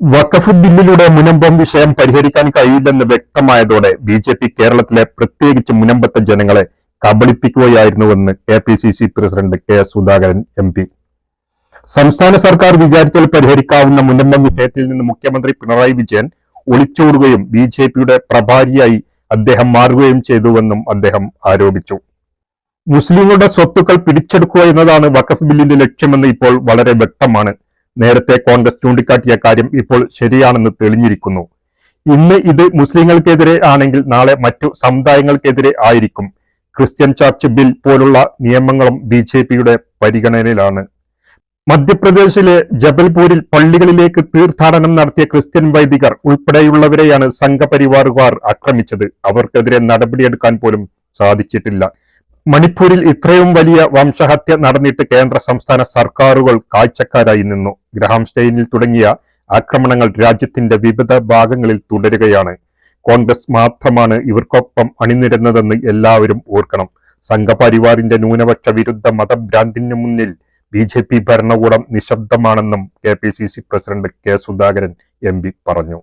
വഖഫ് ബില്ലിലൂടെ മുനമ്പം വിഷയം പരിഹരിക്കാൻ കഴിയില്ലെന്ന് വ്യക്തമായതോടെ ബി ജെ പി കേരളത്തിലെ പ്രത്യേകിച്ച് മുനമ്പത്തെ ജനങ്ങളെ കബളിപ്പിക്കുകയായിരുന്നുവെന്ന് K P C C president K Sudhakaran M P. സംസ്ഥാന സർക്കാർ വിചാരിച്ചാൽ പരിഹരിക്കാവുന്ന മുനമ്പം വിഷയത്തിൽ നിന്ന് മുഖ്യമന്ത്രി പിണറായി വിജയൻ ഒളിച്ചോടുകയും ബി ജെ പിയുടെ പ്രഭാരിയായി അദ്ദേഹം മാറുകയും ചെയ്തുവെന്നും അദ്ദേഹം ആരോപിച്ചു. മുസ്ലിങ്ങളുടെ സ്വത്തുക്കൾ പിടിച്ചെടുക്കുക എന്നതാണ് വഖഫ് ബില്ലിന്റെ ലക്ഷ്യമെന്ന് ഇപ്പോൾ വളരെ വ്യക്തമാണ്. നേരത്തെ കോൺഗ്രസ് ചൂണ്ടിക്കാട്ടിയ കാര്യം ഇപ്പോൾ ശരിയാണെന്ന് തെളിഞ്ഞിരിക്കുന്നു. ഇന്ന് ഇത് മുസ്ലിങ്ങൾക്കെതിരെ ആണെങ്കിൽ നാളെ മറ്റു സമുദായങ്ങൾക്കെതിരെ ആയിരിക്കും. ക്രിസ്ത്യൻ ചർച്ച് ബിൽ പോലുള്ള നിയമങ്ങളും ബി ജെ പിയുടെ പരിഗണനയിലാണ്. മധ്യപ്രദേശിലെ ജബൽപൂരിൽ പള്ളികളിലേക്ക് തീർത്ഥാടനം നടത്തിയ ക്രിസ്ത്യൻ വൈദികർ ഉൾപ്പെടെയുള്ളവരെയാണ് സംഘപരിവാറുകാർ ആക്രമിച്ചത്. അവർക്കെതിരെ നടപടിയെടുക്കാൻ പോലും സാധിച്ചിട്ടില്ല. മണിപ്പൂരിൽ ഇത്രയും വലിയ വംശഹത്യ നടന്നിട്ട് കേന്ദ്ര സംസ്ഥാന സർക്കാരുകൾ കാഴ്ചക്കാരായി നിന്നു. ഗ്രഹാം സ്റ്റെയിനിൽ തുടങ്ങിയ ആക്രമണങ്ങൾ രാജ്യത്തിന്റെ വിവിധ ഭാഗങ്ങളിൽ തുടരുകയാണ്. കോൺഗ്രസ് മാത്രമാണ് ഇവർക്കൊപ്പം അണിനിരുന്നതെന്ന് എല്ലാവരും ഓർക്കണം. സംഘപരിവാറിന്റെ ന്യൂനപക്ഷ വിരുദ്ധ മതഭ്രാന്തിന് മുന്നിൽ ബി ജെ പി ഭരണകൂടം നിശബ്ദമാണെന്നും K P C C president K Sudhakaran M P പറഞ്ഞു.